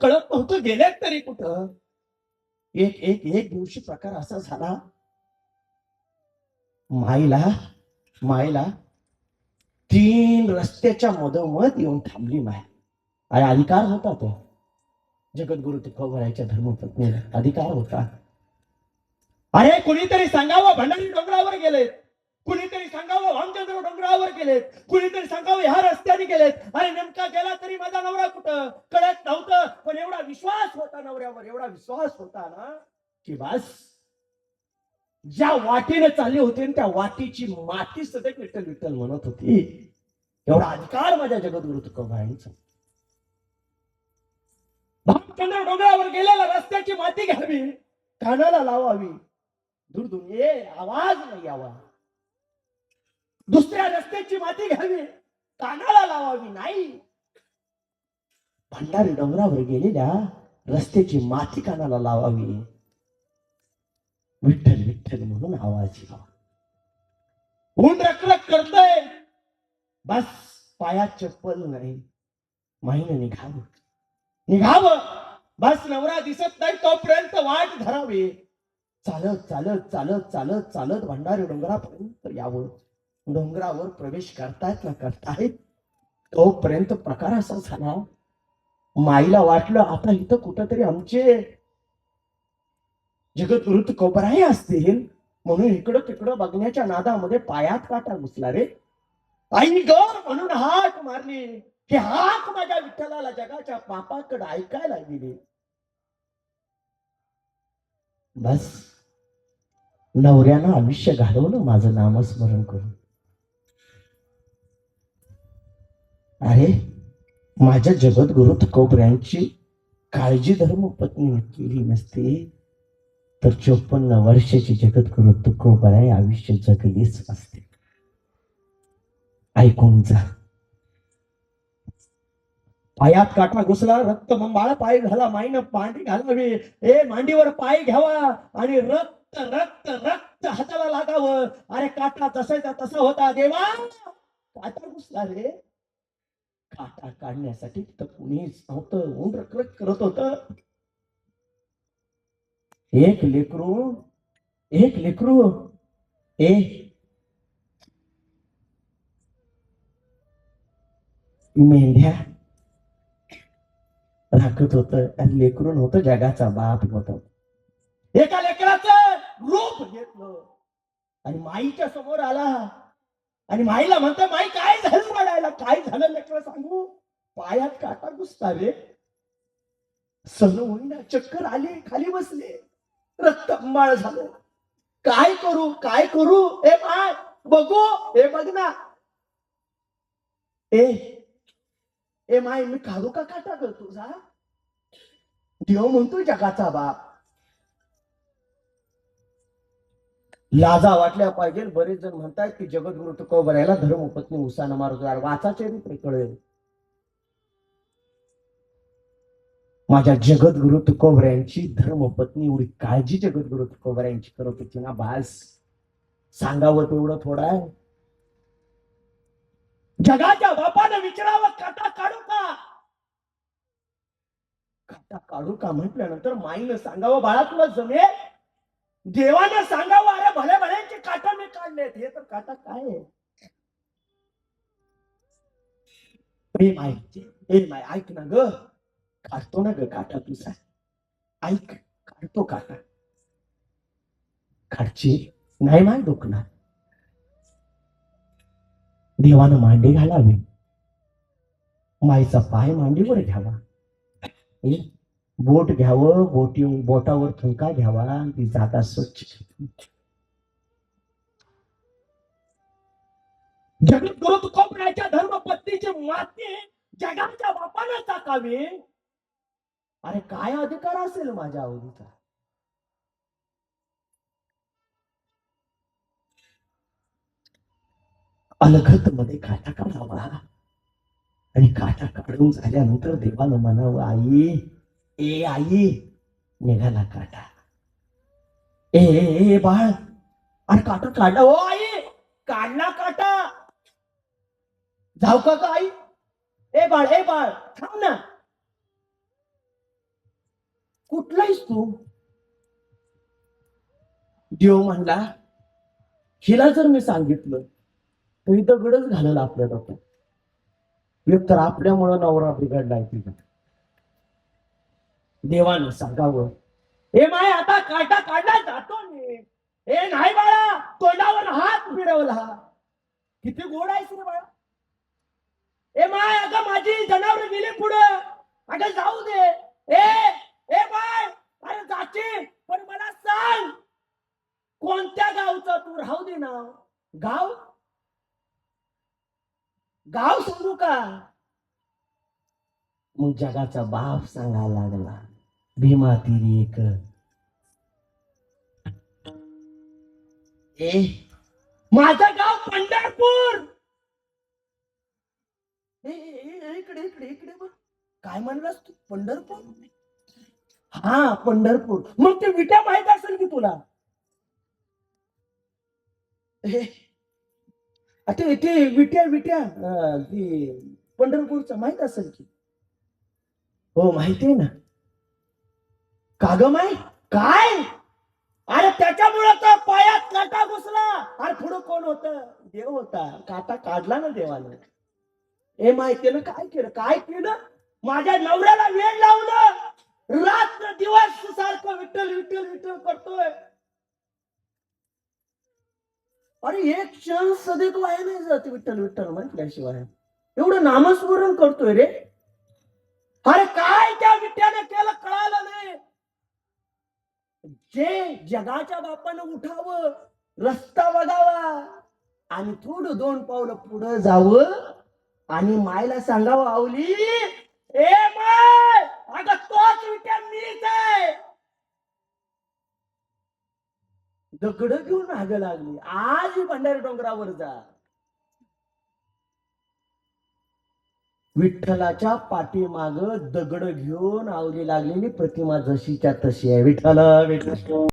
कळत नव्हतं गेल्यात तरी कुठं. एक एक एक दिवशी प्रकार असा झाला. माईला माईला तीन रस्त्याच्या मधोमध येऊन थांबली माय आणि अधिकार होता तो. जगद्गुरु तुकोबरायच्या धर्मपत्नीला अधिकार होता. अरे कुणीतरी सांगावं भंडारी डोंगरावर गेले कुणीतरी सांगावं भामचंद्र डोंगरावर गेलेत. कुणीतरी सांगावं ह्या रस्त्याने गेलेत. अरे नेमका गेला तरी माझा नवरा कुठं? कळत नव्हतं. पण एवढा विश्वास होता नवऱ्यावर एवढा विश्वास होता ना की बस. ज्या वाटेने चालली होती ना, त्या वाटेची माती सदैव विठ्ठल विठ्ठल म्हणत होती. एवढा अधिकार माझ्या जगद्गुरु तुकोबाईंचा भामचंद्र डोंगरावर गेलेला रस्त्याची माती घ्यावी. कानाला लावावी. दूर दूर ये आवाज नाही यावा. दुसऱ्या रस्त्याची माती घ्यावी. कानाला लावावी नाही. भंडारी डोंगरावर गेलेल्या रस्त्याची माती कानाला लावावी. विठ्ठल विठ्ठल म्हणून आवाज यावा ऊन रखरख करतय. बस पायात चप्पल नाही. माहीने निघावं. निघावं. बस नवरा दिसत नाही तोपर्यंत वाट धरावी. चालत चालत चालत चालत चालत भंडारी डोंगरापर्यंत यावं. डोंगरावर प्रवेश करतायत ना करतायत तोपर्यंत प्रकार असा झाला माईला वाटलं आता इथं कुठंतरी आमचे जगद्गुरु कोबराही असतील म्हणून इकडं तिकडं बघण्याच्या नादामध्ये पायात काटा घुसला रे. आई ग म्हणून हाक मारली हे हाक माझ्या विठ्ठलाला जगाच्या पापाकडे ऐकायला गेली बस नवऱ्यानं आयुष्य घालवलं माझं नामस्मरण करून. अरे माझ्या जगद्गुरु तुकोबऱ्यांची काळजी धर्म पत्नी केली नसते. तर चोपन्न वर्षाची जगद्गुरु तुकोबराय आयुष्य जगलीच असते. ऐकून जा. पायात काटा घुसला रक्त मंबाळा पाय घाला माईनं मांडी घालावी. ए मांडीवर पाय घ्यावा आणि रक्त रक्त रक्त हाताला लागावं. अरे काटा तसायचा तसा होता देवा. काटा घुसला रे. काटा काढण्यासाठी तर कुणीच नव्हतं ऊन रखरख करत होत. एक लेकरू एक लेकरू. ए. मेंढ्या राखत होत आणि लेकरून होत जगाचा बाप होत. एका लेकराच रूप घेतलं आणि माईच्या समोर आला. आणि माईला म्हणतो माई काय झालं म्हणायला काय झालं लेकर सांगू? पायात काटा घुसता रे सण होईना चक्कर आले खाली बसले. रक्त अंबाळ झालं. काय करू? काय करू? ए माय बघू हे बघ ना. ए ए माय मी काढू का काटा कर तुझा देव म्हणतो जगाचा बाप. लाजा वाटल्या पाहिजे. बरेच जण म्हणतात की जगद्गुरु तुकोबरायला धर्मपत्नी उसानं मारतो वाचा चरित्र कळेल. माझ्या जगद्गुरु तुकोबऱ्यांची धर्मपत्नी एवढी काळजी जगद्गुरु तुकोबऱ्यांची करत होती ना भास सांगावं तेवढं थोडा आहे. जगाच्या बापानं विचारावं काटा काढू का? काटा काढू का म्हटल्यानंतर माईनं सांगावं बाळा तुला जमेल? देवानं सांगावं अरे भले भल्यांचे काटा मी काढलेत. हे तर काटा काय आहे? प्रेम आहे ए माय ऐक ना ग. काढतो ना ग काटा तुझा ऐक. काढतो काटा काढची नाही माय दुखणार देवानं मांडी घालावी. माईचा पाय मांडीवर घ्यावा. बोट घ्यावं बोटी बोटावर थुंका घ्यावा. ती जागा स्वच्छ जगद्गुरु तुकोबराच्या धर्मपत्नीची माती जगाच्या बापानं टाकावी अरे काय अधिकार असेल माझ्या आवडीचा? अलगत मध्ये काटा काढावा. आणि काटा काढून झाल्यानंतर देवानं म्हणावं आई ए आई निघाला काटा. ए ए, ए बाळ अरे काटा काढा ओ आई काढला काटा. जाऊ का आई? ए बाळ ए बाळ थांब ना. कुठलाहीस तू? देव म्हणला हिला जर मी सांगितलं तर ही दगडच घालेल आपल्या डोक्यात. एक तर आपल्यामुळं नवरा बिघडलाय तिला देवानं सांगावं हे माय आता काटा काढला जातो मी. ए नाही बाळा तोंडावर हात फिरवला. किती गोड आहेस रे बाळा. ए माय अगं माझी जनावर गेली पुढं. अगं जाऊ दे. ए ए बाय अरे जाची पण मला सांग कोणत्या गावचं तू राहू दे ना. गाव? गाव सांगू का? मग जगाचा बाप सांगायला लागला. भीमा तिरी एक. ए माझं गाव पंढरपूर. ए, ए, ए, इकडे इकडे इकडे बघ. काय म्हणलास तू? पंढरपूर? हा पंढरपूर. मग ते विट्या माहीत असेल की तुला? ए, ते ते विट्या विट्या. पंढरपूरचं माहीत असेल की? हो माहिती आहे ना. का ग माय काय? अरे त्याच्यामुळे तर पायात काटा घुसला. अरे पुढं कोण होत? देव होता. काटा काढला ना देवाला हे माहिती ना काय केलं? काय केलं? माझ्या नवऱ्याला वेळ लावलं. रात्र दिवस सारखं विठ्ठल विठ्ठल विठ्ठल करतोय. अरे एक क्षण सदैव वाया नाही जात विठ्ठल विठ्ठल म्हटल्याशिवाय. एवढं नामस्मरण करतोय रे. अरे काय त्या विठ्ठ्याने केलं कळालं नाही. जे जगाच्या बापानं उठावं रस्ता बघावा आणि थोडं दोन पावलं पुढं जावं आणि मायला सांगावं आवली. ए माय! अगं तोच विचार मीच आहे. दगड घेऊन हाग लागली. आज भंडारी डोंगरावर जा. विठ्ठलाच्या पाठीमाग दगड घेऊन आवली लागलेली प्रतिमा जशीच्या तशी आहे. विठ्ठल विठ्ठल.